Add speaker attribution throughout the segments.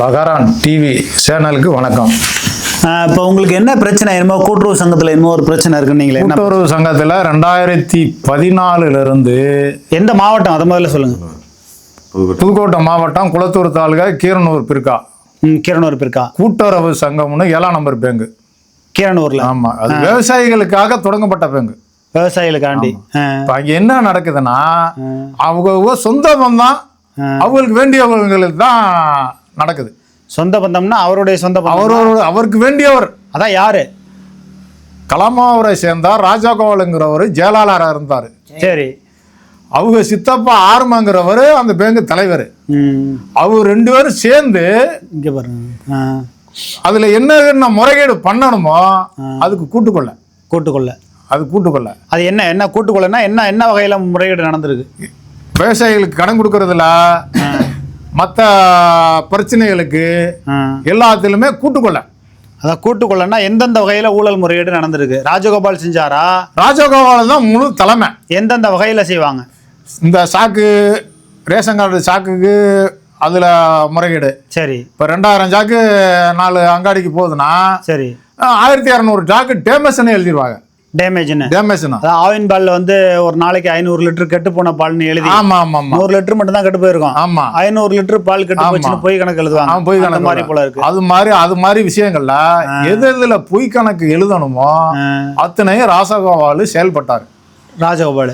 Speaker 1: லகாரான் TV சேனலுக்கு வணக்கம்.
Speaker 2: இப்போ உங்களுக்கு என்ன பிரச்சனை? என்னமோ கூட்டுறவு சங்கத்தில் என்னமோ ஒரு பிரச்சனை இருக்குன்னு நீங்களே
Speaker 1: கூட்டுறவு சங்கத்தில் ரெண்டாயிரத்தி பதினாலுலேருந்து
Speaker 2: எந்த மாவட்டம்? அதை முதல்ல சொல்லுங்க.
Speaker 1: புதுக்கோட்டை. மாவட்டம் குளத்தூர் தாலுகா கீரனூர் பிற்கா.
Speaker 2: கீரனூர் இருக்கா
Speaker 1: கூட்டுறவு சங்கம்னு ஏழாம் நம்பர் பேங்கு.
Speaker 2: கீரனூர்ல?
Speaker 1: ஆமாம் அது விவசாயிகளுக்காக தொடங்கப்பட்ட பேங்கு.
Speaker 2: விவசாயிகளுக்காண்டி.
Speaker 1: அங்கே என்ன நடக்குதுன்னா அவங்க சொந்த பந்தம் அவங்களுக்கு வேண்டியவங்களுக்கு தான் நடக்குது.
Speaker 2: சொந்த பந்தம்னா அவருடைய சொந்த
Speaker 1: அவரோட அவருக்கு வேண்டியவர்.
Speaker 2: அதான் யாரு?
Speaker 1: கலாமாவரை சேர்ந்தார் ராஜாகோபாலுங்கிறவர் ஜெயலலிதா இருந்தார்.
Speaker 2: சரி.
Speaker 1: அவங்க சித்தப்பா ஆர்மங்கிறவர் அந்த பேங்க் தலைவர். அவர் ரெண்டு பேரும் சேர்ந்து
Speaker 2: இங்கே பாருங்க.
Speaker 1: அதுல என்ன என்ன முறைகேடு பண்ணணுமோ அதுக்கு கூட்டுக்கொள்ள.
Speaker 2: கூட்டுக்கொள்ள.
Speaker 1: அது கூட்டுக்கொள்ள.
Speaker 2: அது என்ன என்ன கூட்டுக்கொள்ளனா என்ன என்ன வகையில் முறைகேடு நடந்திருக்கு?
Speaker 1: விவசாயிகளுக்கு கடன் கொடுக்கறதுல மற்ற பிரச்சனைகளுக்கு எல்லாத்திலுமே கூட்டுக்கொள்ள.
Speaker 2: அதான் கூட்டுக்கொள்ளனா எந்தெந்த வகையில் ஊழல் முறைகேடு நடந்திருக்கு? ராஜகோபால் செஞ்சாரா?
Speaker 1: ராஜகோபால் தான் முழு தலைமை.
Speaker 2: எந்தெந்த வகையில் செய்வாங்க?
Speaker 1: இந்த சாக்கு ரேஷன் கார்டு சாக்குக்கு அதில் முறைகேடு.
Speaker 2: சரி.
Speaker 1: இப்போ ரெண்டாயிரம் சாக்கு நாலு அங்காடிக்கு போகுதுன்னா
Speaker 2: சரி.
Speaker 1: ஆயிரத்தி இரநூறு சாக்கு டேமேஜ்னு எழுதிடுவாங்க
Speaker 2: டேமேஜ்னு
Speaker 1: டேமேஜ்னா
Speaker 2: ஆவின் பால்ல வந்து ஒரு நாளைக்கு ஐநூறு லிட்டர் கெட்டு போன பால்னு எழுதி
Speaker 1: ஆமா ஆமா
Speaker 2: நூறு லிட்டர் மட்டும் தான் கெட்டு போயிருக்கும்.
Speaker 1: ஆமா.
Speaker 2: ஐநூறு லிட்டர் பால் கெட்டு போச்சுன்னு போய் கணக்கு எழுதுவாங்க.
Speaker 1: பொய் கணக்கு
Speaker 2: மாதிரி போல இருக்கு.
Speaker 1: அது மாதிரி அது மாதிரி விஷயங்கள்ல எது எதுல பொய் கணக்கு எழுதணுமோ அத்தனையும் ராசகோபாலு செயல்பட்டார்.
Speaker 2: ராஜகோபால்.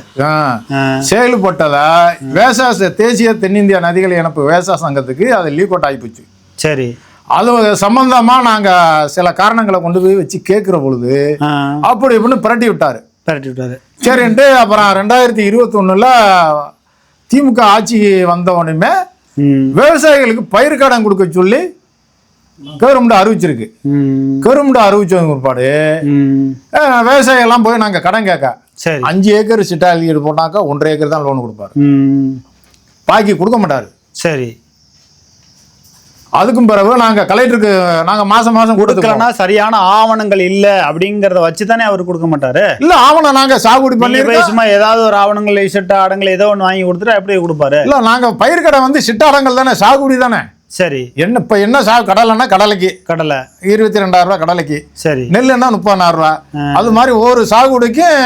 Speaker 1: செயல்பட்டத வேசா தேசிய தென்னிந்திய நதிகள் இணைப்பு வேசா சங்கத்துக்கு அது லீக் அவுட் ஆகிப்போச்சு
Speaker 2: சரி.
Speaker 1: அது சம்பந்தமா நாங்க சில காரணங்களை கொண்டு போய் வச்சு கேட்கிற பொழுது அப்படி இப்படின்னு புரட்டி விட்டாரு.
Speaker 2: பரட்டி விட்டாரு.
Speaker 1: சரின்ட்டு அப்புறம் ரெண்டாயிரத்தி இருபத்தொன்னுல திமுக ஆட்சி வந்த உடனே விவசாயிகளுக்கு பயிர் கடன் கொடுக்க சொல்லி கவர்மெண்ட் அறிவிச்சிருக்கு. கவர்மெண்ட் அறிவிச்சது பிற்பாடு
Speaker 2: ம்.
Speaker 1: அஹ், விவசாயி எல்லாம் போய் நாங்கள் கடன் கேட்க.
Speaker 2: சரி.
Speaker 1: அஞ்சு ஏக்கர் சிட்டா எழுதிட்டு போட்டாக்கா ஒன்றரை ஏக்கர் தான் லோன் கொடுப்பாரு.
Speaker 2: ம்,
Speaker 1: பாக்கி கொடுக்க மாட்டாரு.
Speaker 2: சரி.
Speaker 1: அதுக்கும் பிறகு நாங்கள் கலெக்டருக்கு நாங்கள் மாசம் மாசம் கொடுத்துக்கலாம்
Speaker 2: கொடுக்கலன்னா சரியான ஆவணங்கள் இல்ல அப்படிங்கறத வச்சு தானே அவர் கொடுக்க மாட்டாரு?
Speaker 1: இல்ல ஆவணம் நாங்க சாகுபடி பண்ணி
Speaker 2: போய் சும்மா ஏதாவது ஒரு ஆவணங்கள் இசட்ட ஆடங்கள் ஏதோ ஒன்று வாங்கி கொடுத்துட்டு அப்படியே கொடுப்பாரு?
Speaker 1: இல்ல நாங்க பயிர் கடை வந்து சிட்டாடங்கள் தானே சாகுபடி தானே.
Speaker 2: சரி.
Speaker 1: என்ன இப்ப என்ன சா கடலைன்னா கடலைக்கு.
Speaker 2: கடலை.
Speaker 1: இருபத்தி ரெண்டாயிரம் ரூபாய் கடலைக்கு.
Speaker 2: சரி.
Speaker 1: நெல்லுன்னா முப்பதாயிரம் ரூபாய். அது மாதிரி ஒரு சாகுபடிக்கும்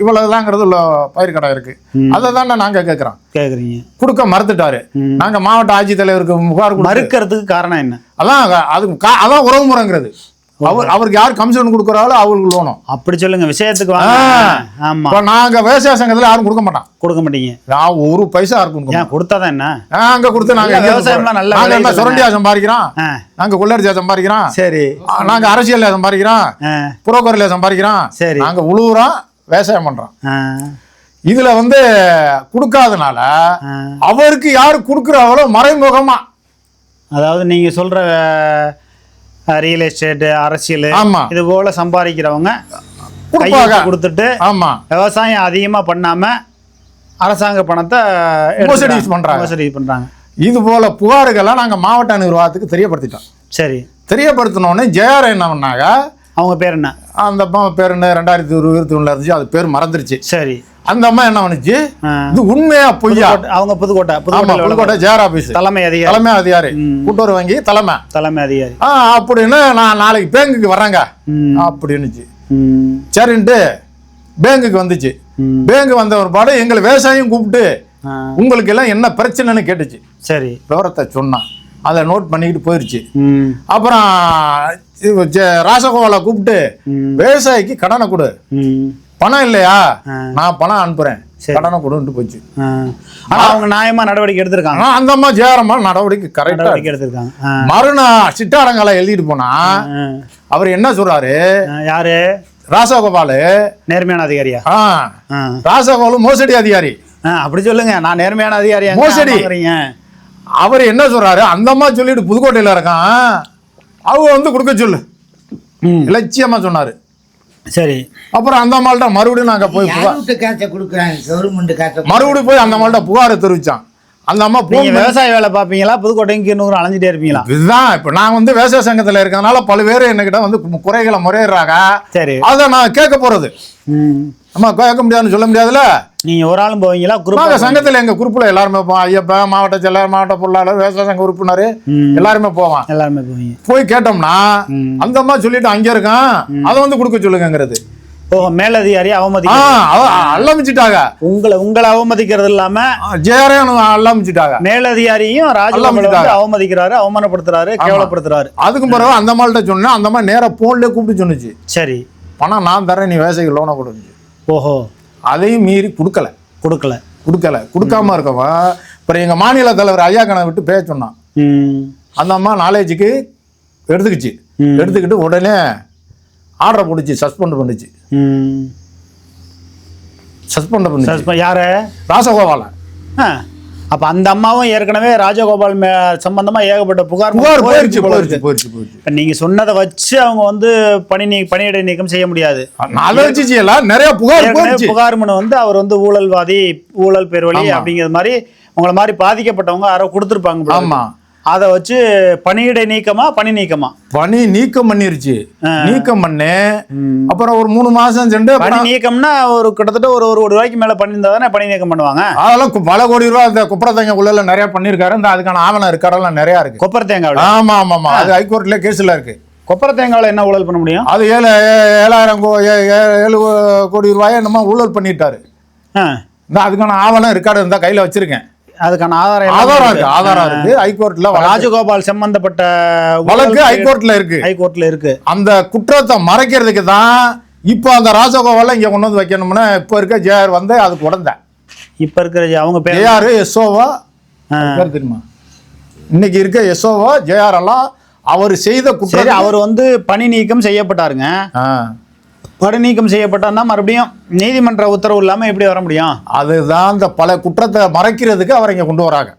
Speaker 1: இவ்வளவுதாங்கிறது உள்ள பயிர் கடை இருக்கு. அதை தானே நாங்க கேட்குறோம்
Speaker 2: கேக்குறீங்க.
Speaker 1: கொடுக்க மறுத்துட்டாரு. நாங்க மாவட்ட ஆட்சித்தலைவருக்கு புகார்
Speaker 2: மறுக்கிறதுக்கு காரணம் என்ன?
Speaker 1: அதான் அது அதான் உறவு முறைங்கிறது. அவர் அவருக்கு யார் கமிஷன் கொடுக்குறாங்களோ அவங்களுக்கு லோனும்
Speaker 2: அப்படி சொல்லுங்க விஷயத்துக்கு ஆமா.
Speaker 1: இப்போ நாங்க விவசாய சங்கத்துல யாரும் கொடுக்க மாட்டான்
Speaker 2: கொடுக்க மாட்டீங்க.
Speaker 1: நான் ஒரு பைசா யாருக்கும் மாட்டோம்.
Speaker 2: ஏன் கொடுத்தாதான் என்ன?
Speaker 1: நாங்க கொடுத்து நாங்க
Speaker 2: இல்ல,
Speaker 1: எங்க
Speaker 2: விவசாயம்லாம் நல்ல
Speaker 1: நாங்க என்ன. சுரண்டியா சம்பாதிக்கிறோம்? நாங்க கொள்ளடிச்சா சம்பாதிக்கிறோம்?
Speaker 2: சரி.
Speaker 1: நாங்க அரசியல்ல சம்பாதிக்கிறோம்? புரோக்கர்ல சம்பாதிக்கிறோம்?
Speaker 2: சரி.
Speaker 1: நாங்க உழுவுறோம். விவசாயம் பண்றோம்
Speaker 2: ஆ,
Speaker 1: இதுல வந்து கொடுக்காதனால. அவருக்கு யாரு கொடுக்குறாங்களோ மறைமுகமா.
Speaker 2: அதாவது நீங்க சொல்ற ரியல் எஸ்டேட் அரசியல்
Speaker 1: ஆமா.
Speaker 2: இது போல சம்பாதிக்கிறவங்க கொடுத்துட்டு
Speaker 1: ஆமா.
Speaker 2: விவசாயம் அதிகமா பண்ணாம அரசாங்க பணத்தை
Speaker 1: மோசடி
Speaker 2: எடுத்துக்கிறாங்க.
Speaker 1: பண்றாங்க.
Speaker 2: மோசடி பண்றாங்க.
Speaker 1: இது போல புகார்கள்லாம் நாங்க மாவட்ட நிர்வாகத்துக்கு தெரியப்படுத்திட்டோம்.
Speaker 2: சரி.
Speaker 1: தெரியப்படுத்தினோடனே ஜெயார் என்ன பண்ணாங்க?
Speaker 2: அவங்க பேர் என்ன?
Speaker 1: அந்த அம்மா பேர் என்ன? ரெண்டாயிரத்தி இருபத்தி ஒண்ணுல இருந்துச்சு. அது பேர் மறந்துருச்சு.
Speaker 2: சரி.
Speaker 1: அந்த அம்மா என்ன பண்ணுச்சு. இது உண்மையா பொய்யா?
Speaker 2: அவங்க புதுக்கோட்டை
Speaker 1: ஆமா
Speaker 2: புதுக்கோட்டை
Speaker 1: ஜேஆர் ஆபீஸ்.
Speaker 2: தலைமை அதிகாரி.
Speaker 1: தலைமை அதிகாரி. கூட்டுறவு வங்கி தலைமை.
Speaker 2: தலைமை அதிகாரி.
Speaker 1: ஆ அப்படின்னு நான் நாளைக்கு பேங்குக்கு வர்றேங்க. அப்படின்னுச்சு. சரின்ட்டு பேங்குக்கு வந்துச்சு. பேங்க் வந்த ஒரு பாடு எங்களை விவசாயம் கூப்பிட்டு உங்களுக்கு எல்லாம் என்ன பிரச்சனைன்னு கேட்டுச்சு.
Speaker 2: சரி.
Speaker 1: விவரத்தை சொன்னான். அதை நோட் பண்ணிக்கிட்டு போயிருச்சு. அப்புறம் ராசகோபாலை கூப்பிட்டு. விவசாயிக்கு கடனை கொடு. பணம் இல்லையா. நான் பணம் அனுப்புறேன். கடனை கொடுன்ட்டு போச்சு.
Speaker 2: ஆனா அவங்க நியாயமா நடவடிக்கை எடுத்திருக்காங்க.
Speaker 1: அந்த அம்மா ஜெயரம்மா நடவடிக்கை கரெக்டா
Speaker 2: எடுத்திருக்காங்க.
Speaker 1: மறுநாள் சிட்டாடங்கால எழுதிட்டு போனா. அவர் என்ன சொல்றாரு?
Speaker 2: யாரு?
Speaker 1: ராசகோபாலு.
Speaker 2: நேர்மையான அதிகாரியா.
Speaker 1: ராசகோபாலு மோசடி அதிகாரி.
Speaker 2: அப்படி சொல்லுங்க. நான் நேர்மையான அதிகாரி எங்க
Speaker 1: மோசடி. அவர் என்ன சொல்றாரு? அந்த அம்மா சொல்லிட்டு புதுக்கோட்டையில இருக்கான். அவங்க வந்து கொடுக்க சொல்லு.
Speaker 2: ம்,
Speaker 1: இலட்சியமா சொன்னாரு.
Speaker 2: சரி.
Speaker 1: அப்புறம் அந்த அம்மாள்கிட்ட மறுபடியும் நாங்க போய் புகார்
Speaker 3: யார்கிட்ட காசை கொடுக்குறாங்க? கவர்மெண்ட் காசை
Speaker 1: மறுபடியும் போய் அந்த அம்மாள்கிட்ட புகாரை தெரிவிச்சான். அந்த அம்மா போன்
Speaker 2: விவசாய வேலை பார்ப்பீங்களா? புதுக்கோட்டையும் கீரனூர் அலைஞ்சிட்டே இருப்பீங்களா?
Speaker 1: இதுதான். இப்ப நான் வந்து விவசாய சங்கத்துல இருக்கிறதுனால பல்வேறு என்கிட்ட வந்து குறைகளை முறையிடுறாங்க.
Speaker 2: சரி.
Speaker 1: அதை நான் கேட்க போறது.
Speaker 2: ம்.
Speaker 1: நம்ம கேட்க முடியாதுன்னு சொல்ல முடியாதுல்ல?
Speaker 2: நீங்க ஒரு ஆளும் போவீங்களா? குரூப்
Speaker 1: சங்கத்துல எங்க குரூப்ல எல்லாருமே போவோம் ஐயப்பன் மாவட்ட செயலர் மாவட்ட பொருளாளர் விவசாய சங்க உறுப்பினர். எல்லாருமே போவான்.
Speaker 2: எல்லாருமே போவீங்க.
Speaker 1: போய் கேட்டோம்னா அந்த அம்மா சொல்லிட்டு அங்க இருக்கான். அதை வந்து கொடுக்க சொல்லுங்கங்கிறது.
Speaker 2: ஓ மேலதிகாரி
Speaker 1: ஆ
Speaker 2: அவமதிக்க
Speaker 1: அவ அல்லமிச்சிட்டாங்க
Speaker 2: உங்களை உங்களை அவமதிக்கிறது இல்லாம
Speaker 1: ஜெயரையும் அல்லமிச்சிட்டாங்க
Speaker 2: வந்து
Speaker 1: விட்டுட்டாங்க.
Speaker 2: அவமதிக்கிறாரு அவமானப்படுத்துறாரு கேவலப்படுத்துறாரு.
Speaker 1: அதுக்கும் பிறகு அந்த அம்மாள்கிட்ட சொன்னேன் அந்த அம்மா நேரா போன்லயே கூப்பிட்டு சொன்னுச்சு.
Speaker 2: சரி.
Speaker 1: பணம் நான் தரேன் நீ விவசாயிக்கு லோனை கொடுச்சு
Speaker 2: ஓஹோ.
Speaker 1: அதையும் மீறி கொடுக்கல.
Speaker 2: கொடுக்கல.
Speaker 1: கொடுக்கல. கொடுக்காம இருக்கவன் அப்புறம் எங்க மாநில தலைவர் ஐயா கணை விட்டு பேச சொன்னான். அந்த அம்மா நாலேஜுக்கு எடுத்துக்கிச்சு. எடுத்துக்கிட்டு உடனே ஆர்டரை பிடிச்சி சஸ்பெண்ட் பண்ணுச்சு.
Speaker 2: ம்.
Speaker 1: சஸ்பெண்ட் பண்ணுச்சு.
Speaker 2: சஸ்ப- யாரு?
Speaker 1: ராசகோபாலன்.
Speaker 2: அப்ப அந்த அம்மாவும் ஏற்கனவே ராஜகோபால் மே சம்பந்தமா ஏகப்பட்ட புகார்
Speaker 1: புகார் போயிருச்சு போயிருச்சு. போயிருச்சு போயிருச்சு.
Speaker 2: இப்ப நீங்க சொன்னதை வச்சு அவங்க வந்து பணி நீ பணியிடை நீக்கம் செய்ய முடியாது.
Speaker 1: நிறைய புகார்
Speaker 2: புகார் மனு வந்து அவர் வந்து ஊழல்வாதி ஊழல் பேர்வழி
Speaker 1: ஆமா.
Speaker 2: அப்படிங்கிற மாதிரி உங்களை மாதிரி பாதிக்கப்பட்டவங்க யாரோ கொடுத்துருப்பாங்க போல இருக்கு.
Speaker 1: ஆமா.
Speaker 2: அதை வச்சு பணியிடை நீக்கமா பணி நீக்கமா?
Speaker 1: பணி நீக்கம் பண்ணிருச்சு. நீக்கம் பண்ணு. அப்புறம் ஒரு மூணு மாசம் சென்று
Speaker 2: பணி நீக்கம்னா ஒரு கிட்டத்தட்ட ஒரு ஒரு கோடி ரூபாய்க்கு மேல பண்ணியிருந்தா தானே பணி நீக்கம் பண்ணுவாங்க?
Speaker 1: அதெல்லாம் பல கோடி ரூபா இந்த குப்பரத்தங்க உள்ள நிறைய பண்ணிருக்காரு இந்த அதுக்கான ஆவணம் இருக்காரெல்லாம் நிறைய இருக்கு.
Speaker 2: கொப்பரை
Speaker 1: ஆமா ஆமா ஆமா. அது ஹைகோர்ட்ல கேஸ்ல இருக்கு.
Speaker 2: கொப்பரை தேங்காவில் என்ன ஊழல் பண்ண முடியும்?
Speaker 1: அது ஏழு ஏழாயிரம் கோ- ஏழு கோடி ரூபாயை என்னமோ ஊழல் பண்ணிட்டாரு. இந்த அதுக்கான ஆவணம் இருக்காரு இருந்தா கையில வச்சிருக்கேன்.
Speaker 2: அதுக்கான ஆதாரம்
Speaker 1: ஆதாரம்
Speaker 2: இருக்கு.
Speaker 1: ஆதாரம் இருக்கு. ஹைகோர்ட்ல
Speaker 2: ராஜகோபால் சம்பந்தப்பட்ட
Speaker 1: வழக்கு ஹைகோர்ட்ல இருக்கு.
Speaker 2: ஹைகோர்ட்ல இருக்கு.
Speaker 1: அந்த குற்றத்தை மறைக்கிறதுக்கு தான் இப்போ அந்த ராஜகோபால இங்க கொண்டு வந்து வைக்கணும்னு இப்போ இருக்க ஜேஆர் வந்து அதுக்கு உடந்தேன்
Speaker 2: இப்ப இருக்கிற அவங்க பேர்
Speaker 1: ஜேஆர் எஸ்ஓவா? தெரியுமா? இன்னைக்கு இருக்க எஸ்ஓவா ஜேஆர் எல்லாம் அவர் செய்த குற்றம்
Speaker 2: அவர் வந்து பணி நீக்கம் செய்யப்பட்டாருங்க.
Speaker 1: ஆ.
Speaker 2: பணி நீக்கம் செய்யப்பட்டார்னா மறுபடியும் நீதிமன்ற உத்தரவு இல்லாம எப்படி வர முடியும்?
Speaker 1: அதுதான் இந்த பல குற்றத்தை மறைக்கிறதுக்கு அவர் இங்க கொண்டு வராங்க.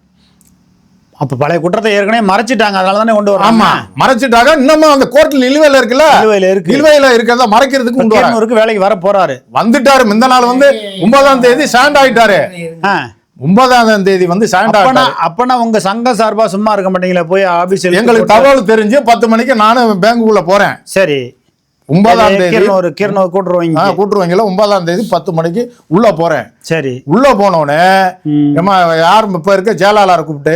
Speaker 2: அப்ப பழைய குற்றத்தை ஏற்கனவே மறைச்சிட்டாங்க அதனால தானே கொண்டு
Speaker 1: ஆமா
Speaker 2: வராங்க
Speaker 1: மறைச்சிட்டாங்க. இன்னமும் அந்த கோர்ட்ல நிலுவையில இருக்குல்ல?
Speaker 2: நிலுவையில இருக்கு.
Speaker 1: நிலுவையில இருக்கிறத மறைக்கிறதுக்கு கொண்டு
Speaker 2: கேரனூருக்கு வேலைக்கு வர போறாரு.
Speaker 1: வந்துட்டாரு முந்த நாள் வந்து ஒன்பதாம் தேதி ஸ்டாண்ட் ஆயிட்டாரு. ஒன்பதாம் தேதி வந்து ஸ்டாண்ட் ஆயிட்டாரு.
Speaker 2: அப்பனா உங்க சங்க சார்பா சும்மா இருக்க மாட்டீங்களா போய் ஆபீஸ்
Speaker 1: எங்களுக்கு தகவல் தெரிஞ்சு பத்து மணிக்கு நானும் பேங்குக்குள்ள போறேன்.
Speaker 2: சரி.
Speaker 1: ஒன்பதாம் தேதி
Speaker 2: கிரணூர் கிரணூர் கூட்டுருவாங்க
Speaker 1: கூட்டுருவீங்களா ஒன்பதாம் தேதி பத்து மணிக்கு உள்ள போறேன்
Speaker 2: சரி
Speaker 1: உள்ள போனோடனே
Speaker 2: ம்.
Speaker 1: ஏமா யார் இப்ப இருக்க ஜெயலலிதாரை கூப்பிட்டு.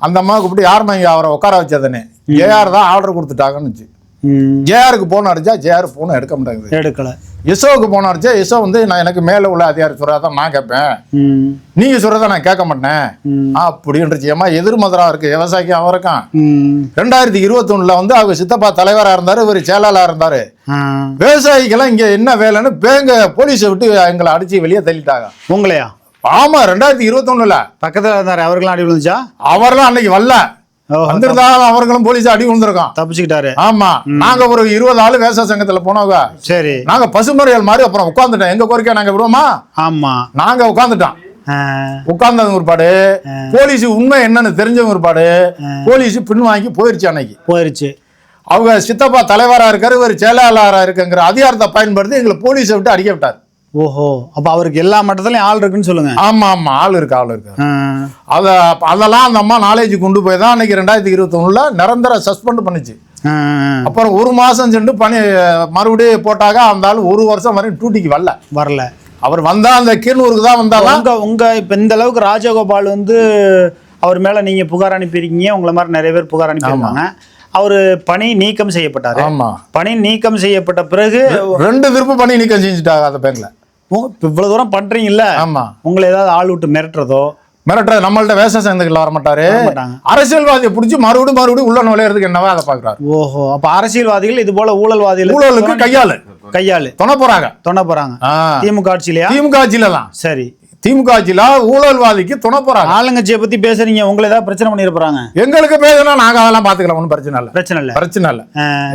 Speaker 1: அந்த அம்மா கூப்பிட்டு யாரும்மா இங்க அவரை உட்கார வச்சதுன்னு ஜேஆர் தான் ஆர்டர் கொடுத்துட்டாங்கன்னு. ஜேஆருக்கு போன் அடிச்சா ஜேஆர் போன் எடுக்க மாட்டேங்குது.
Speaker 2: எடுக்கல.
Speaker 1: எஸ்ஓவுக்கு போன் அடிச்சா எஸ்ஓ வந்து நான் எனக்கு மேல உள்ள அதிகாரி சொல்றதான் நான் கேட்பேன். நீங்க சொல்றதை நான் கேட்க மாட்டேன். அப்படின்றது ஏமா எதிர்மதுரா இருக்கு? விவசாயிக்கு அவன் இருக்கான். ரெண்டாயிரத்தி இருபத்தொன்னுல வந்து அவங்க சித்தப்பா தலைவரா இருந்தாரு இவர் செயலாளரா இருந்தாரு. விவசாயிக்கெல்லாம் இங்க என்ன வேலைன்னு பேங்க போலீஸை விட்டு எங்களை அடிச்சு வெளியே தள்ளிட்டாங்க.
Speaker 2: உங்களையா?
Speaker 1: ஆமா ரெண்டாயிரத்தி இருபத்தொன்னுல.
Speaker 2: பக்கத்துல இருந்தாரு. அவருக்கெல்லாம் அடி விழுந்துச்சா?
Speaker 1: அவரெல்லாம் அன்னைக்கு வரல. வந்திருந்தாலும் அவர்களும் போலீஸ் அடி விழுந்திருக்கோம்
Speaker 2: தப்பிச்சுக்கிட்டாரு.
Speaker 1: ஆமா. நாங்க ஒரு இருபது ஆளு விவசாய சங்கத்துல போனவங்க
Speaker 2: சரி.
Speaker 1: நாங்க பசுமறியல் மாதிரி அப்புறம் உட்காந்துட்டோம் எங்க கோரிக்கை நாங்க விடுவோமா?
Speaker 2: ஆமா.
Speaker 1: நாங்க உட்காந்துட்டோம். உட்கார்ந்தது ஒருபாடு போலீஸ் உண்மை என்னன்னு தெரிஞ்சவங்க ஒருபாடு போலீஸ் பின் வாங்கி போயிருச்சு அன்னைக்கு.
Speaker 2: போயிருச்சு.
Speaker 1: அவங்க சித்தப்பா தலைவரா இருக்காரு இவர் செயலாளரா இருக்குங்கிற அதிகாரத்தை பயன்படுத்தி எங்களை போலீஸை விட்டு அடிக்க விட்டார்.
Speaker 2: ஓஹோ அப்ப அவருக்கு எல்லா மட்டத்திலயும் ஆள் இருக்குன்னு சொல்லுங்க.
Speaker 1: ஆமா ஆமா ஆள் இருக்கு ஆள் இருக்கு. அத அதெல்லாம் அந்த அம்மா நாலேஜ் கொண்டு போய் தான் அன்னைக்கு ரெண்டாயிரத்தி இருபத்தொன்னுல நிரந்தர சஸ்பெண்ட் பண்ணுச்சு. அப்புறம் ஒரு மாசம் சென்று பணி மறுபடியும் போட்டாங்க அந்த ஆள் ஒரு வருஷம் வரையும் டூட்டிக்கு வரல.
Speaker 2: வரல.
Speaker 1: அவர் வந்தா அந்த கீழ்நூருக்கு தான் வந்தாலும்
Speaker 2: உங்க உங்க இப்ப இந்த அளவுக்கு ராஜகோபால் வந்து அவர் மேல நீங்க புகார் அனுப்பியிருக்கீங்க உங்களை மாதிரி நிறைய பேர் புகார் அனுப்பியிருக்காங்க. அவரு பணி நீக்கம் செய்யப்பட்டாரு.
Speaker 1: ஆமா.
Speaker 2: பணி நீக்கம் செய்யப்பட்ட பிறகு
Speaker 1: ரெண்டு திருப்பு பண்ணி நீக்கம் செஞ்சுட்டாங்க அந்த பேங்க்ல.
Speaker 2: இவ்வளவு தூரம் பண்றீங்கல்ல?
Speaker 1: ஆமா.
Speaker 2: உங்களை ஏதாவது ஆள் விட்டு மிரட்டுறதோ?
Speaker 1: மிரட்டுற நம்மள்ட்ட வேச சேர்ந்துக்கல வர மாட்டாரு.
Speaker 2: மாட்டாங்க.
Speaker 1: அரசியல்வாதியை பிடிச்சி மறுபடியும் மறுபடியும் உள்ள நுழையிறதுக்கு என்னவா அதை பாக்குறாரு
Speaker 2: ஓஹோ. அப்ப அரசியல்வாதிகள் இது போல ஊழல்வாதிகள்
Speaker 1: ஊழலுக்கு கையாளு.
Speaker 2: கையாளு.
Speaker 1: துணை போறாங்க.
Speaker 2: தொண போறாங்க. திமுக ஆட்சியிலையா?
Speaker 1: திமுக ஆட்சியில தான்
Speaker 2: சரி.
Speaker 1: திமுக ஆட்சியில ஊழல்வாதிக்கு துணை போறாங்க.
Speaker 2: ஆளுங்கட்சியை பத்தி பேசுறீங்க உங்களை ஏதாவது பிரச்சனை பண்ணிட போறாங்க?
Speaker 1: எங்களுக்கு பேசினா நாங்க அதெல்லாம் பாத்துக்கலாம் ஒன்றும் பிரச்சனை இல்லை.
Speaker 2: பிரச்சனை இல்ல.
Speaker 1: பிரச்சனை இல்லை.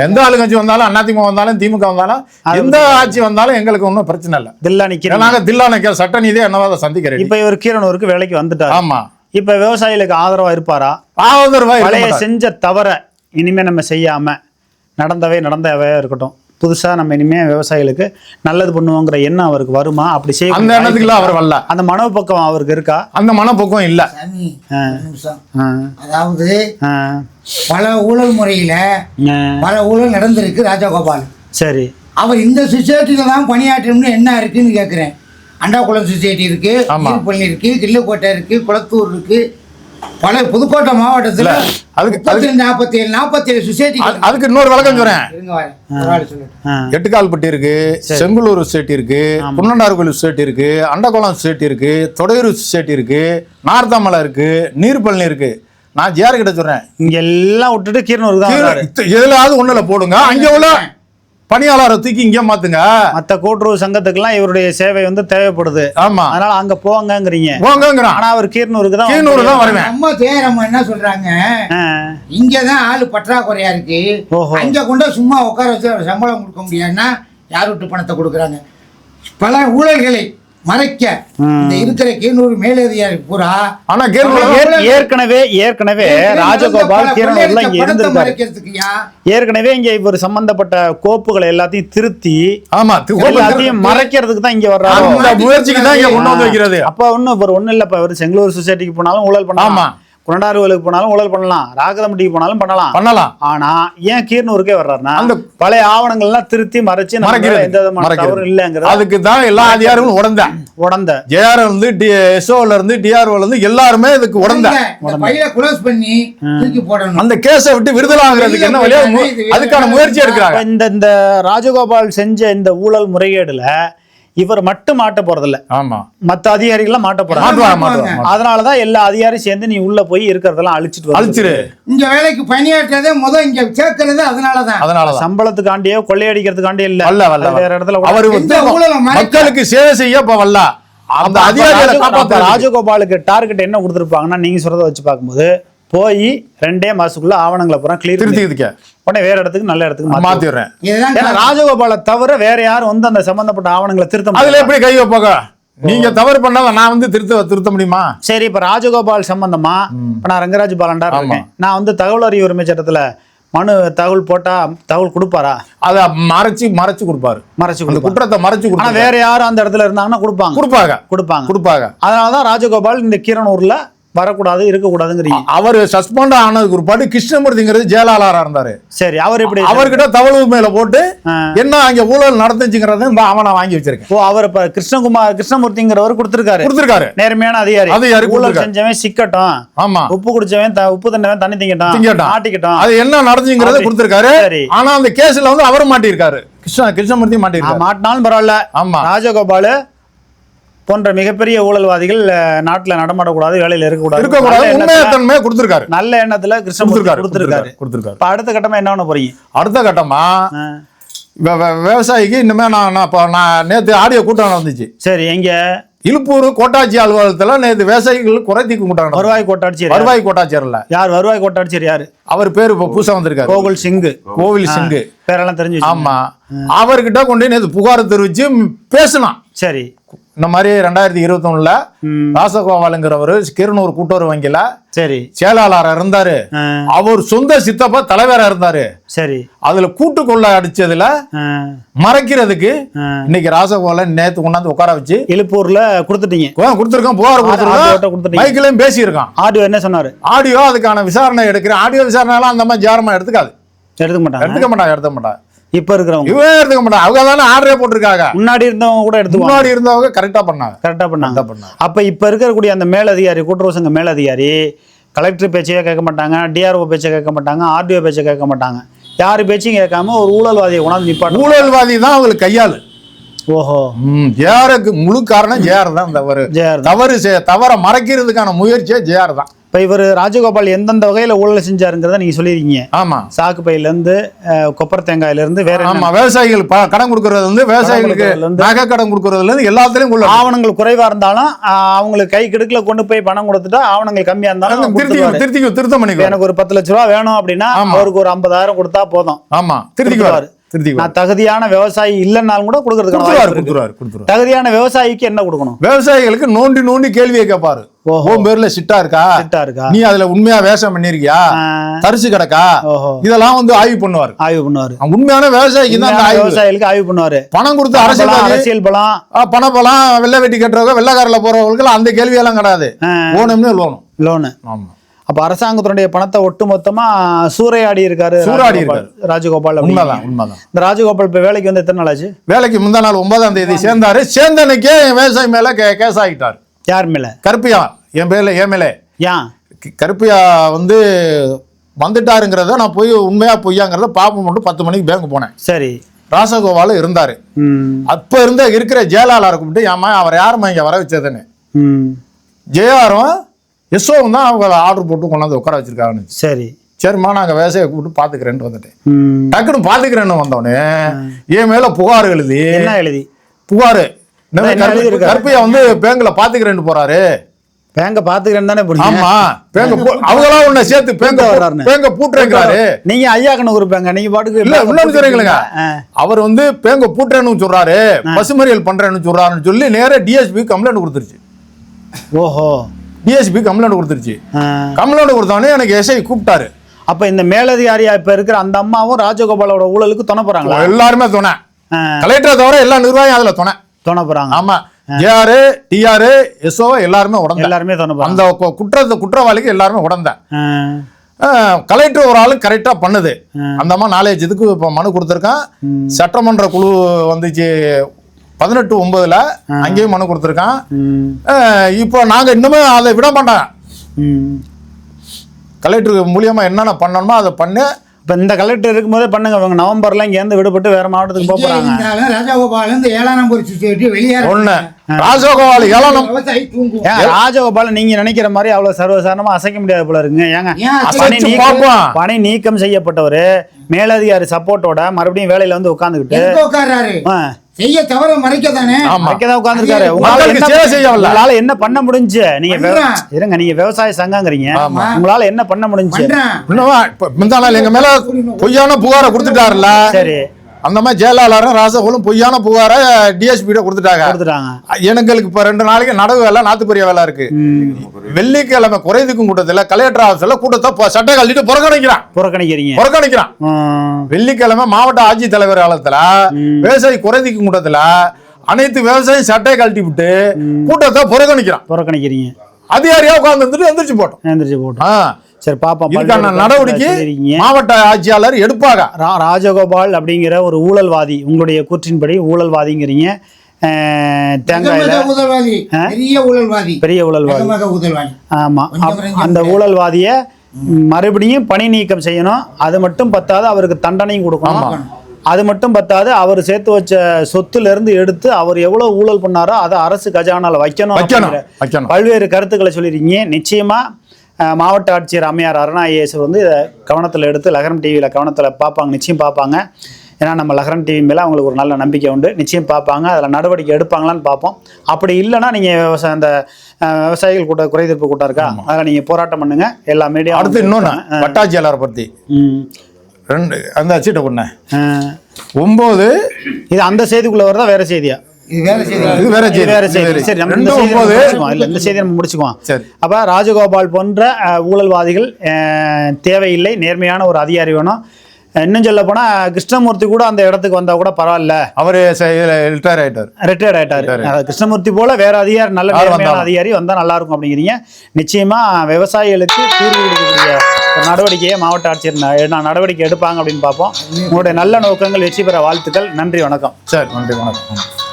Speaker 1: எந்த ஆளுங்கட்சி வந்தாலும் அதிமுக வந்தாலும் திமுக வந்தாலும் எந்த ஆட்சி வந்தாலும் எங்களுக்கு ஒன்றும் பிரச்சனை இல்லை.
Speaker 2: தில்லா நிக்கிறீங்க.
Speaker 1: நாங்க தில்லா நிக்க சட்ட நீதியை என்னவா சந்திக்கிறேன்.
Speaker 2: இப்ப இவர் கீரனூருக்கு வேலைக்கு வந்துட்டாரு.
Speaker 1: ஆமா.
Speaker 2: இப்ப விவசாயிகளுக்கு ஆதரவா இருப்பாரா?
Speaker 1: ஆதரவா.
Speaker 2: செஞ்ச தவற இனிமே நம்ம செய்யாம நடந்தவே நடந்தவே இருக்கட்டும். புதுசா நம்ம இனிமே விவசாயிகளுக்கு நல்லது பண்ணுவோங்கிற எண்ணம் அவருக்கு வருமா? அப்படி செய்ய
Speaker 1: அந்த எண்ணத்துக்குலாம் அவர் வரல.
Speaker 2: அந்த மனோபக்கம் அவருக்கு இருக்கா?
Speaker 1: அந்த மனப்போக்கம் இல்ல.
Speaker 3: அதாவது பல ஊழல் முறையில பல ஊழல் நடந்திருக்கு ராஜகோபால்
Speaker 2: சரி.
Speaker 3: அவர் இந்த சொசைட்டில தான் பணியாற்றணும்னு என்ன இருக்குன்னு கேட்குறேன் அண்டாக்குளம் சொசைட்டி இருக்கு
Speaker 1: ஆமா.
Speaker 3: ஈர்ப்பள்ளி இருக்கு கிள்ளுக்கோட்டை இருக்கு குளத்தூர் இருக்கு. பல புதுக்கோட்டை மாவட்டத்துல
Speaker 1: அதுக்கு-
Speaker 3: நாற்பத்தி ஏழு நாற்பத்தி ஏழு சொசைட்டி
Speaker 1: அது- அதுக்கு இன்னொரு விளக்கம் சொல்றேன். எட்டுக்கால்பட்டி இருக்கு செங்குளூர் சொசைட்டி இருக்கு புன்னண்டார் கோயில் சொசைட்டி இருக்கு அண்டகுளம் சொசைட்டி இருக்கு தொடையூர் சொசைட்டி இருக்கு நார்த்தாமலை இருக்கு நீர்பழனி இருக்கு. நான் ஜேர் கிட்ட சொல்றேன்.
Speaker 2: இங்க எல்லாம் விட்டுட்டு கீரனூருக்கு தான் வர்றாரு
Speaker 1: இது- எதுலாவது ஒண்ணுல போடுங்க. அங்க உள்ள பணியாளரை தூக்கி இங்க மாத்துங்க.
Speaker 2: மத்த கூட்டுறவு சங்கத்துக்கெல்லாம் இவருடைய சேவை வந்து தேவைப்படுது.
Speaker 1: ஆமா.
Speaker 2: அதனால அங்க போங்கங்கிறீங்க.
Speaker 1: போங்கிறான்
Speaker 2: ஆனா அவர் கீரனூருக்கு தான்
Speaker 1: கீழூர் தான் வருவேன்.
Speaker 3: அம்மா தேரம்மா என்ன சொல்றாங்க? இங்கதான் ஆளு பற்றாக்குறையா இருக்கு. அங்க கொண்டு சும்மா உட்கார வச்சு அவர் சம்பளம் கொடுக்க முடியாதுன்னா யார் விட்டு பணத்தை கொடுக்குறாங்க? பல ஊழல்களை மறைக்க. இந்த இருக்கிற கீழூர் மேலதிகாரி பூரா
Speaker 1: ஆனா
Speaker 2: ஏற்கனவே ஏற்கனவே ராஜகோபால்
Speaker 3: பல
Speaker 2: கீரனூர்ல இங்க இருந்திருக்காரு. ஏற்கனவே இங்க இவர் சம்பந்தப்பட்ட கோப்புகளை எல்லாத்தையும் திருத்தி
Speaker 1: ஆமா
Speaker 2: எல்லாத்தையும் மறைக்கிறதுக்கு தான் இங்க வர்றாரு.
Speaker 1: அந்த முயற்சிக்கு தான் இங்க கொண்டு வந்து வைக்கிறது.
Speaker 2: அப்ப ஒண்ணு இவர் ஒண்ணும் இல்ல இப்ப இவர் செங்களூர் சொசைட்டிக்கு போனாலும் ஊழல் பண்ணலாம். கோயிலுக்கு போனாலும் ஊழல் பண்ணலாம் ராகதம்பட்டிக்கு போனாலும் பண்ணலாம்.
Speaker 1: பண்ணலாம்.
Speaker 2: ஆனா ஏன் கீரனூருக்கே வர்றாருன்னா
Speaker 1: அந்த-
Speaker 2: பழைய ஆவணங்கள் எல்லாம் திருத்தி மறைச்சு
Speaker 1: மறைக்கிறது.
Speaker 2: எந்த விதமான. தவறும் இல்லைங்கிறத
Speaker 1: அதுக்கு தான் எல்லா அதிகாரிகளும் உடந்த.
Speaker 2: உடந்த.
Speaker 1: ஜேஆர் இருந்து எஸ்ஓல இருந்து டிஆர்ஓல இருந்து எல்லாருமே இதுக்கு உடந்த.
Speaker 3: குளோஸ் பண்ணி தூக்கி போடணும்.
Speaker 1: அந்த கேஸை விட்டு விடுதலாகிறதுக்கு என்ன வழியா மு- அதுக்கான முயற்சி எடுக்கிறாங்க.
Speaker 2: இந்த இந்த ராஜகோபால் செஞ்ச இந்த ஊழல் முறைகேடுல இவர் மட்டும் மாட்ட போறதில்ல.
Speaker 1: ஆமா.
Speaker 2: மத்த அதிகாரிகள்லாம் மாட்ட போறாங்க. அதனாலதான் எல்லா அதிகாரியும் சேர்ந்து நீ உள்ள போய் இருக்கிறதெல்லாம் அழிச்சிட்டு
Speaker 1: அழிச்சிரு.
Speaker 3: இங்க வேலைக்கு பணியாற்றதே முத இங்க சேர்க்கறது அதனாலதான்.
Speaker 1: அதனாலதான்.
Speaker 2: சம்பளத்துக்காண்டியோ கொள்ளையடிக்கிறதுக்காண்டியோ இல்ல.
Speaker 1: வல்ல வல்ல
Speaker 2: வேற இடத்துல
Speaker 1: அவர் மக்களுக்கு சேவை செய்ய இப்ப வல்ல அந்த அதிகாரிகளை
Speaker 2: ராஜகோபாலுக்கு டார்கெட் என்ன கொடுத்துருப்பாங்கன்னா நீங்க சொல்றத வச்சு பார்க்கும்போது போய் ரெண்டே மாசத்துக்குள்ள ஆவணங்களை பூரா கிளியர்
Speaker 1: திருத்திக்க.
Speaker 2: உடனே வேற இடத்துக்கு நல்ல இடத்துக்கு மாத்தி
Speaker 1: மாத்திடுறேன்
Speaker 3: இதுதான்
Speaker 2: ஏன்னா ராஜகோபாலை தவிர வேற யாரும் வந்து அந்த சம்பந்தப்பட்ட ஆவணங்களை திருத்த
Speaker 1: அதுல எப்படி கை வைப்பாங்க? நீங்க தவறு பண்ணாத நான் வந்து திருத்த திருத்த முடியுமா?
Speaker 2: சரி இப்ப ராஜகோபால் சம்பந்தமா இப்ப நான் ரங்கராஜ் பாலண்டா இருக்கேன். நான் வந்து தகவல் அறிவு உரிமை சட்டத்துல மனு தகவல் போட்டா தகவல் கொடுப்பாரா?
Speaker 1: அத மறைச்சு மறைச்சு கொடுப்பாரு.
Speaker 2: மறைச்சு
Speaker 1: அந்த குற்றத்தை மறைச்சு கொடுப்பாரு
Speaker 2: வேற யாரும் அந்த இடத்துல இருந்தாங்கன்னா கொடுப்பாங்க.
Speaker 1: கொடுப்பாங்க.
Speaker 2: கொடுப்பாங்க.
Speaker 1: கொடுப்பாங்க.
Speaker 2: அதனாலதான் ராஜகோபால் இந்த கீரனூர்ல வரக்கூடாது இருக்கக்கூடாதுங்கிறீங்க.
Speaker 1: அவர் சஸ்பெண்ட் ஆனதுக்கு ஒருபாடு கிருஷ்ணமூர்த்திங்கிறது ஜெயலலிதா இருந்தாரு.
Speaker 2: சரி அவர் எப்படி
Speaker 1: அவர்கிட்ட தவறு மேல போட்டு. என்ன அங்க ஊழல் நடந்துச்சுங்கிறத இந்த அவனை வாங்கி வச்சிருக்கேன்.
Speaker 2: ஓ அவர் இப்ப கிருஷ்ணகுமார் கிருஷ்ணமூர்த்திங்கிறவர் கொடுத்திருக்காரு.
Speaker 1: கொடுத்திருக்காரு.
Speaker 2: நேர்மையான அதிகாரி.
Speaker 1: அதிகாரி
Speaker 2: ஊழல். செஞ்சவன் சிக்கட்டும்.
Speaker 1: ஆமா.
Speaker 2: உப்பு குடிச்சவன் உப்பு தண்டவன் தண்ணி திங்கட்டும்.
Speaker 1: திங்கட்டும்.
Speaker 2: மாட்டிக்கட்டும்.
Speaker 1: அது என்ன நடந்துங்கிறத கொடுத்திருக்காரு.
Speaker 2: சரி.
Speaker 1: ஆனா அந்த கேஸ்ல வந்து அவர் மாட்டியிருக்காரு. கிருஷ்ண கிருஷ்ணமூர்த்தி
Speaker 2: ஆ,
Speaker 1: மாட்டியிருக்காரு
Speaker 2: மாட்டினாலும் பரவாயில்ல.
Speaker 1: ஆமா.
Speaker 2: ராஜகோபால் போன்ற மிகப்பெரிய ஊழல்வாதிகள் நாட்டுல நடமாடக்கூடாது வேலையில இருக்கக்கூடாது.
Speaker 1: இருக்கக்கூடாது. கொடுத்திருக்காரு.
Speaker 2: நல்ல எண்ணத்துல கிருஷ்ணமூர்த்தி
Speaker 1: கொடுத்திருக்காரு
Speaker 2: கொடுத்திருக்காரு. இப்ப அடுத்த கட்டமா என்ன பண்ண போறீங்க?
Speaker 1: அடுத்த கட்டமா விவசாயிக்கு இன்னுமே நான் நான் இப்போ நான் நேற்று ஆடியோ கூட்டம் நடந்துச்சு.
Speaker 2: சரி எங்க?
Speaker 1: இழுப்பூர் கோட்டாட்சி அலுவலகத்துல நேற்று விவசாயிகள் குறைதீக்கு கூட்டம்.
Speaker 2: வருவாய் கோட்டாட்சியர்
Speaker 1: வருவாய் கோட்டாட்சியர்ல.
Speaker 2: யார்? வருவாய் கோட்டாட்சியர் யாரு?
Speaker 1: அவர் பேர் இப்போ புதுசா வந்திருக்காரு.
Speaker 2: கோகுல் சிங்கு.
Speaker 1: கோவில் சிங்கு.
Speaker 2: பேரெல்லாம் தெரிஞ்சு வச்சுக்கோங்க.
Speaker 1: ஆமா. அவர்கிட்ட கொண்டு நேற்று புகார் தெரிவிச்சு ம், பேசினான்.
Speaker 2: சரி.
Speaker 1: இந்த மாதிரி ரெண்டாயிரத்தி இருபத்தொன்னுல ராசகோபாலுங்கிறவர் கிருநூர் கூட்டுறவு வங்கியில
Speaker 2: சரி.
Speaker 1: செயலாளரா இருந்தாரு. அவர் சொந்த சித்தப்பா தலைவரா இருந்தாரு.
Speaker 2: சரி.
Speaker 1: அதுல கூட்டு கொள்ள அடிச்சதுல மறைக்கிறதுக்கு. இன்னைக்கு ராசகோபாலன் நேத்து கொண்டாந்து உட்கார வச்சு
Speaker 2: இழுப்பூர்ல கொடுத்துட்டீங்க.
Speaker 1: கொடுத்துருக்கான் புகார்
Speaker 2: கொடுத்துட்டீங்க.
Speaker 1: மைக்கிலையும் பேசியிருக்கான்.
Speaker 2: ஆடியோ என்ன சொன்னாரு?
Speaker 1: ஆடியோ அதுக்கான விசாரணை எடுக்கிறேன் ஆடியோ விசாரணைலாம் அந்த மாதிரி ஜாரமா எடுத்துக்காது.
Speaker 2: எடுத்துக்க மாட்டாங்க.
Speaker 1: எடுத்துக்க மாட்டாங்க எடுத்துக்க மாட்டாங்க.
Speaker 2: இப்ப இருக்கிறவங்க.
Speaker 1: இவன் எடுத்துக்க மாட்டாங்க. அவங்க தானே ஆர்டரே போட்டிருக்காங்க.
Speaker 2: முன்னாடி இருந்தவங்க கூட எடுத்துக்குவாங்க.
Speaker 1: முன்னாடி இருந்தவங்க கரெக்டா பண்ணாங்க.
Speaker 2: கரெக்டா பண்ணாங்க.
Speaker 1: பண்ணாங்க.
Speaker 2: அப்ப இப்ப இருக்கக்கூடிய அந்த மேலதிகாரி கூட்டுறவு சங்க மேலதிகாரி கலெக்டர் பேச்சையே கேட்க மாட்டாங்க டிஆர்ஓ பேச்சை கேட்க மாட்டாங்க ஆர்டிஓ பேச்சை கேட்க மாட்டாங்க. யார் பேச்சையும் கேட்காம ஒரு ஊழல்வாதியை கொண்டாந்து நிப்பாட்டு
Speaker 1: ஊழல்வாதி தான் அவங்களுக்கு கையாளு.
Speaker 2: ஓஹோ.
Speaker 1: ஜேஆருக்கு முழு காரணம் ஜேஆர் தான். தவறு
Speaker 2: ஜெயர்
Speaker 1: தவறு தவற மறைக்கிறதுக்கான முயற்சியே ஜேஆர் தான்.
Speaker 2: இப்ப இவர் ராஜகோபால் எந்தெந்த வகையில ஊழல் செஞ்சாருங்கிறத நீங்க சொல்லியிருக்கீங்க.
Speaker 1: ஆமா.
Speaker 2: சாக்கு பையில இருந்து அஹ், கொப்பரை தேங்காயில இருந்து வேற என்ன?
Speaker 1: ஆமா விவசாயிகள் ப- கடன் கொடுக்கறது வந்து விவசாயிகளுக்கு நகை கடன் கொடுக்கறதுல இருந்து எல்லாத்துலயும் உள்ள
Speaker 2: ஆவணங்கள் குறைவா இருந்தாலும் அவங்களுக்கு கை கிடுக்குல கொண்டு போய் பணம் கொடுத்துட்டா ஆவணங்கள் கம்மியா இருந்தாலும்
Speaker 1: திருத்தி திருத்தம்
Speaker 2: இப்ப
Speaker 1: பண்ணிக்குவாரு.
Speaker 2: எனக்கு ஒரு பத்து லட்ச ரூபா வேணும் அப்படின்னா. அவருக்கு ஒரு ஐம்பதாயிரம் கொடுத்தா போதும்.
Speaker 1: ஆமா திருத்திக்குவாரு. திருத்தி
Speaker 2: நான் தகுதியான விவசாயி இல்லைன்னாலும் கூட கொடுக்கறதுக்கான
Speaker 1: கொடுத்துருவாரு. கொடுத்துருவாரு
Speaker 2: தகுதியான விவசாயிக்கு என்ன கொடுக்கணும்?
Speaker 1: விவசாயிகளுக்கு நோண்டி நோண்டி கேள்வியை கேட்பாரு. உன் பேர்ல சிட்டா இருக்கா?
Speaker 2: சிட்டா இருக்கா?
Speaker 1: நீ அதுல உண்மையா வேஷம் பண்ணிருக்கியா? தரிசு கிடக்கா? இதெல்லாம் வந்து ஆய்வு பண்ணுவாரு.
Speaker 2: ஆய்வு பண்ணுவாரு.
Speaker 1: உண்மையான விவசாயிக்கு தான்
Speaker 2: விவசாயிகளுக்கு ஆய்வு பண்ணுவாரு.
Speaker 1: பணம் கொடுத்து
Speaker 2: பணம்
Speaker 1: அரசியல்
Speaker 2: பலம், அரசியல் பலம்
Speaker 1: வெள்ளை வெட்டி கட்டுறவங்க வெள்ளைக்காரில் போறவங்களுக்கு அந்த கேள்வியெல்லாம் கிடையாது. லோனும்
Speaker 2: லோனு
Speaker 1: ஆமா.
Speaker 2: அப்ப அரசாங்கத்தினுடைய பணத்தை ஒட்டு மொத்தமா சூறையாடி இருக்காரு
Speaker 1: சூறாடி
Speaker 2: ராஜகோபால். ராஜகோபால்
Speaker 1: உண்மைதான். உண்மைதான்.
Speaker 2: இந்த ராஜகோபால் இப்ப வேலைக்கு வந்து எத்தனை நாள் ஆச்சு?
Speaker 1: வேலைக்கு முந்தா நாள் ஒன்பதாம் தேதி சேர்ந்தாரு. சேர்ந்தனைக்கே என் விவசாயி மேல கேஸ் ஆகிட்டார்
Speaker 2: யார் மேல?
Speaker 1: கருப்பியா என் பேர்ல என் மேலே.
Speaker 2: ஏன்
Speaker 1: கருப்பியா வந்து வந்துட்டாருங்கிறத நான் போய் உண்மையா பொய்யாங்கிறத பாப்போம் மட்டும் பத்து மணிக்கு பேங்க் போனேன்.
Speaker 2: சரி.
Speaker 1: ராசகோபாலும் இருந்தாரு. அப்ப இருந்த இருக்கிற ஜெயலலிதா கூப்பிட்டு ஏமா அவர் யாரும்மா இங்க வர வச்சதுன்னு. ஜெயாரும் யசோவும் தான் அவங்க ஆர்டர் போட்டு கொண்டாந்து உட்கார வச்சிருக்காங்கன்னு
Speaker 2: சரி.
Speaker 1: சரிம்மா நாங்கள் விவசாய கூப்பிட்டு பார்த்துக்கிறேன்ட்டு வந்துட்டேன். டக்குன்னு பார்த்துக்கிறேன்னு வந்தோடனே என் மேல புகார் எழுதி
Speaker 2: என்ன எழுதி?
Speaker 1: புகார்? கருப்பையா வந்து பேங்க்ல பாத்துக்கிறேன்னு போறாரு.
Speaker 2: பேங்க பாத்துக்கிறேன்னு தானே
Speaker 1: ஆமா. பேங்க அவங்களாம் உன்னை சேர்த்து பேங்க
Speaker 2: வர்றாருன்னு.
Speaker 1: பேங்க பூட்டுறேங்கிறாரு.
Speaker 2: நீங்க ஐயா கணக்கு இருப்பாங்க நீங்க பாட்டுக்கு
Speaker 1: இல்ல இன்னொன்னு சொல்றீங்களா. அவர் வந்து பேங்க பூட்டுறேன்னு சொல்றாரு பசுமறியல் பண்றேன்னு சொல்றாருன்னு சொல்லி நேரா டிஎஸ்பி கம்ப்ளைண்ட் கொடுத்துருச்சு.
Speaker 2: ஓஹோ.
Speaker 1: டிஎஸ்பி கம்ப்ளைண்ட் கொடுத்துருச்சு. கம்ப்ளைண்ட் கொடுத்தோடனே எனக்கு எஸ்ஐ கூப்பிட்டாரு.
Speaker 2: அப்ப இந்த மேலதிகாரியா இப்ப இருக்கிற அந்த அம்மாவும் ராஜகோபாலோட ஊழலுக்கு துணை போறாங்களா?
Speaker 1: எல்லாருமே துணை. கலெக்டரை தவிர எல்லா நிர்வாகியும் அதுல துணை.
Speaker 2: துணை போறாங்க.
Speaker 1: ஆமா. ஜேஆர் டிஆர் எஸ்ஓ எல்லாருமே உடந்த.
Speaker 2: எல்லாருமே
Speaker 1: அந்த குற்றத்தை குற்றவாளிக்கு எல்லாருமே உடந்த. கலெக்டர் ஒரு ஆளு கரெக்டா பண்ணுது. அந்த அம்மா நாலேஜ் இதுக்கு இப்போ மனு கொடுத்துருக்கான். சட்டமன்ற குழு வந்துச்சு. பதினெட்டு ஒன்பதுல அங்கேயும் மனு கொடுத்துருக்கான். இப்போ நாங்க இன்னுமே அதை விட மாட்டோம். கலெக்டர் மூலியமா என்னென்ன பண்ணணுமோ அதை பண்ணி.
Speaker 2: இப்ப இந்த கலெக்டர் இருக்கும்போதே பண்ணுங்க. அவங்க நவம்பர்ல இங்க இருந்து விடுபட்டு வேற மாவட்டத்துக்கு போக
Speaker 3: எங்கே
Speaker 2: போறாங்க.
Speaker 3: இருந்தாலும் ராஜகோபால் இந்த ஏழாம் நம்பர் சொசைட்டி வெளியேற
Speaker 1: ஒண்ணு. ராஜகோபால்
Speaker 3: தூங்குவோம்
Speaker 2: ஏங்க ராஜகோபால் நீங்க நினைக்கிற மாதிரி அவ்வளவு சர்வசாதாரணமா அசைக்க முடியாது போல இருக்குங்க. ஏங்க
Speaker 3: ஏன்
Speaker 2: பணி நீக்கம். பணி நீக்கம் செய்யப்பட்டவர் மேலதிகாரி சப்போர்ட்டோட மறுபடியும் வேலையில வந்து ஆ,
Speaker 3: செய்ய தவற மறைக்க தானே
Speaker 1: ஆமா.
Speaker 2: அங்கதான் உட்கார்ந்துருக்காரு. என்ன
Speaker 1: சேவை செய்ய.
Speaker 2: உங்களால என்ன பண்ண முடிஞ்சு? நீங்க. இருங்க நீங்க விவசாய சங்கங்கிறீங்க. உங்களால என்ன பண்ண முடிஞ்சு?
Speaker 1: இன்னும் இப்ப எங்க மேல பொய்யான புகாரை கொடுத்துட்டாருல்ல.
Speaker 2: சரி.
Speaker 1: அந்த மாதிரி ஜெயலலிதாரும் ராசகோலும் பொய்யான புகாரை டிஎஸ்பி கொடுத்துட்டாங்க.
Speaker 2: கொடுத்துட்டாங்க.
Speaker 1: எங்களுக்கு இப்ப ரெண்டு நாளைக்கு நடவு வேலை நாத்துப்பரிய வேலை இருக்கு. வெள்ளிக்கிழமை குறைதுக்கும் கூட்டத்துல கலெக்டர் ஆஃபீஸ்ல கூட்டத்தை சட்டை கழட்டிட்டு புறக்கணிக்கிறான்.
Speaker 2: புறக்கணிக்கிறீங்க.
Speaker 1: புறக்கணிக்கிறான். வெள்ளிக்கிழமை மாவட்ட ஆட்சித்தலைவர் காலத்துல விவசாயி குறைதிக்கும் கூட்டத்துல அனைத்து விவசாயி சட்டை கழட்டி விட்டு கூட்டத்தை புறக்கணிக்கிறான்.
Speaker 2: புறக்கணிக்கிறீங்க.
Speaker 1: அதிகாரியா உட்கார்ந்து வந்துட்டு எந்திரிச்சு போட்டோம்.
Speaker 2: எழுந்திரிச்சு போட்டோம்.
Speaker 1: ஆ.
Speaker 2: சரி பாப்போம்.
Speaker 1: இதுக்கான நடவடிக்கை. மாவட்ட ஆட்சியாளர் எடுப்பாங்க
Speaker 2: ரா- ராஜகோபால் அப்படிங்கிற ஒரு ஊழல்வாதி உங்களுடைய கூற்றின்படி ஊழல்வாதிங்கிறீங்க.
Speaker 3: ஊழல்வாதி பெரிய ஊழல்வாதி.
Speaker 2: பெரிய ஊழல்வாதி. ஆமா. அந்த ஊழல்வாதியை மறுபடியும் பணி நீக்கம் செய்யணும். அது மட்டும் பத்தாது அவருக்கு தண்டனையும் கொடுக்கணும். அது மட்டும் பத்தாது அவர் சேர்த்து வச்ச சொத்துல இருந்து எடுத்து அவர் எவ்வளவு ஊழல் பண்ணாரோ அதை அரசு கஜானால வைக்கணும். பல்வேறு கருத்துக்களை சொல்லியிருக்கீங்க. நிச்சயமா மாவட்ட ஆட்சியர் அம்மையார் அருணா ஐஏஎஸ் வந்து இதை கவனத்தில் எடுத்து லகரம் டிவியில் கவனத்தில் பார்ப்பாங்க நிச்சயம் பார்ப்பாங்க. ஏன்னா நம்ம லகரம் டிவி மேலே அவங்களுக்கு ஒரு நல்ல நம்பிக்கை உண்டு. நிச்சயம் பார்ப்பாங்க. அதில் நடவடிக்கை எடுப்பாங்களான்னு பார்ப்போம். அப்படி இல்லைன்னா நீங்கள் விவசாய அந்த விவசாயிகள் கூட்ட குறைதீர்ப்பு கூட்டம் இருக்கா? அதில் நீங்கள் போராட்டம் பண்ணுங்க. எல்லா மீடியா
Speaker 1: அடுத்து இன்னொன்னு வட்டாட்சியாளரை
Speaker 2: ம்.
Speaker 1: ரெண்டு அந்த சீட்டை கொண்டேன்
Speaker 2: அஹ்,
Speaker 1: ஒன்பது
Speaker 2: இது அந்த செய்திக்குள்ள வருதா வேற செய்தியா?
Speaker 3: இது வேலை செய்தி.
Speaker 1: இது வேற
Speaker 2: இது
Speaker 1: செய்தி.
Speaker 2: வேற
Speaker 1: இது
Speaker 2: செய்தி
Speaker 1: வேற.
Speaker 2: சரி நம்ம இந்த முடிச்சுக்குவோம். இல்ல இந்த செய்தியை நம்ம முடிச்சுக்குவோம்.
Speaker 1: சரி.
Speaker 2: அப்ப ராஜகோபால் போன்ற ஊழல்வாதிகள் தேவையில்லை நேர்மையான ஒரு அதிகாரி வேணும். இன்னும் சொல்ல போனா கிருஷ்ணமூர்த்தி கூட அந்த இடத்துக்கு வந்தா கூட பரவாயில்ல.
Speaker 1: அவரு ரிட்டையர் ஆயிட்டார்.
Speaker 2: ரிட்டையர்ட் ஆயிட்டாரு. கிருஷ்ணமூர்த்தி போல வேற அதிகாரி நல்ல நேர்மையான
Speaker 1: வந்தாலும்.
Speaker 2: அதிகாரி வந்தா நல்லா இருக்கும் அப்படிங்கிறீங்க. நிச்சயமா விவசாயிகளுக்கு தீர்வு கொடுக்கக்கூடிய ஒரு நடவடிக்கையை மாவட்ட ஆட்சியர் நடவடிக்கை எடுப்பாங்க அப்படின்னு பார்ப்போம். உங்களுடைய நல்ல நோக்கங்கள் வெற்றி பெற வாழ்த்துக்கள். நன்றி வணக்கம்.
Speaker 1: சரி நன்றி வணக்கம்.